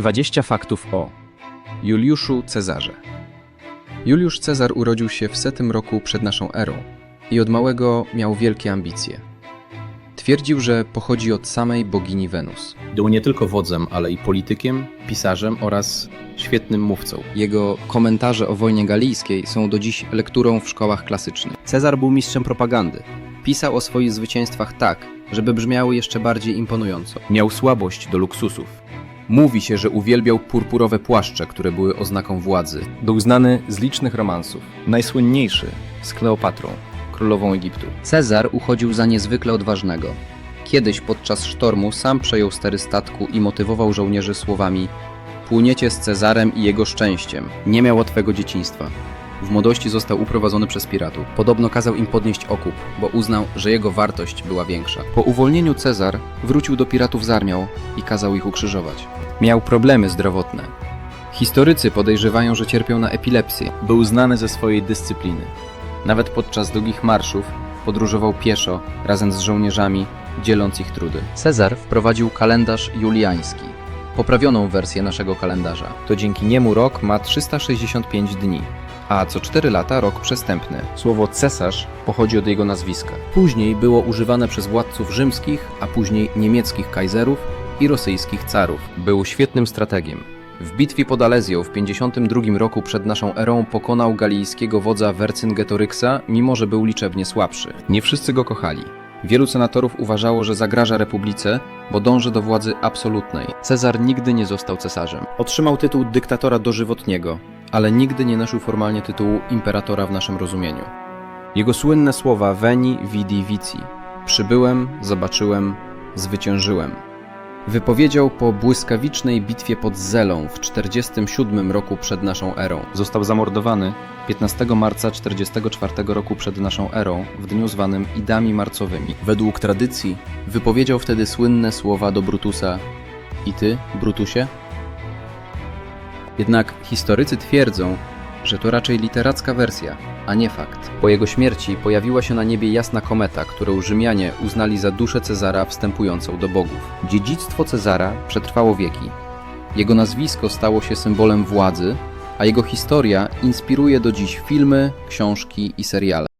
20 faktów o Juliuszu Cezarze. Juliusz Cezar urodził się w setym roku przed naszą erą i od małego miał wielkie ambicje. Twierdził, że pochodzi od samej bogini Wenus. Był nie tylko wodzem, ale i politykiem, pisarzem oraz świetnym mówcą. Jego komentarze o wojnie galijskiej są do dziś lekturą w szkołach klasycznych. Cezar był mistrzem propagandy. Pisał o swoich zwycięstwach tak, żeby brzmiały jeszcze bardziej imponująco. Miał słabość do luksusów. Mówi się, że uwielbiał purpurowe płaszcze, które były oznaką władzy. Był znany z licznych romansów. Najsłynniejszy z Kleopatrą, królową Egiptu. Cezar uchodził za niezwykle odważnego. Kiedyś podczas sztormu sam przejął stery statku i motywował żołnierzy słowami Płyniecie z Cezarem i jego szczęściem. Nie miał łatwego dzieciństwa. W młodości został uprowadzony przez piratów. Podobno kazał im podnieść okup, bo uznał, że jego wartość była większa. Po uwolnieniu Cezar wrócił do piratów z armią i kazał ich ukrzyżować. Miał problemy zdrowotne. Historycy podejrzewają, że cierpiał na epilepsję. Był znany ze swojej dyscypliny. Nawet podczas długich marszów podróżował pieszo razem z żołnierzami, dzieląc ich trudy. Cezar wprowadził kalendarz juliański, poprawioną wersję naszego kalendarza. To dzięki niemu rok ma 365 dni, a co 4 lata rok przestępny. Słowo cesarz pochodzi od jego nazwiska. Później było używane przez władców rzymskich, a później niemieckich kajzerów i rosyjskich carów. Był świetnym strategiem. W bitwie pod Alezją w 52 roku przed naszą erą pokonał galijskiego wodza Wercingetoryksa, mimo że był liczebnie słabszy. Nie wszyscy go kochali. Wielu senatorów uważało, że zagraża republice, bo dąży do władzy absolutnej. Cezar nigdy nie został cesarzem. Otrzymał tytuł dyktatora dożywotniego, ale nigdy nie nosił formalnie tytułu imperatora w naszym rozumieniu. Jego słynne słowa Veni, Vidi, Vici Przybyłem, zobaczyłem, zwyciężyłem. Wypowiedział po błyskawicznej bitwie pod Zelą w 47 roku przed naszą erą. Został zamordowany 15 marca 44 roku przed naszą erą w dniu zwanym Idami Marcowymi. Według tradycji wypowiedział wtedy słynne słowa do Brutusa I ty, Brutusie? Jednak historycy twierdzą, że to raczej literacka wersja, a nie fakt. Po jego śmierci pojawiła się na niebie jasna kometa, którą Rzymianie uznali za duszę Cezara wstępującą do bogów. Dziedzictwo Cezara przetrwało wieki. Jego nazwisko stało się symbolem władzy, a jego historia inspiruje do dziś filmy, książki i seriale.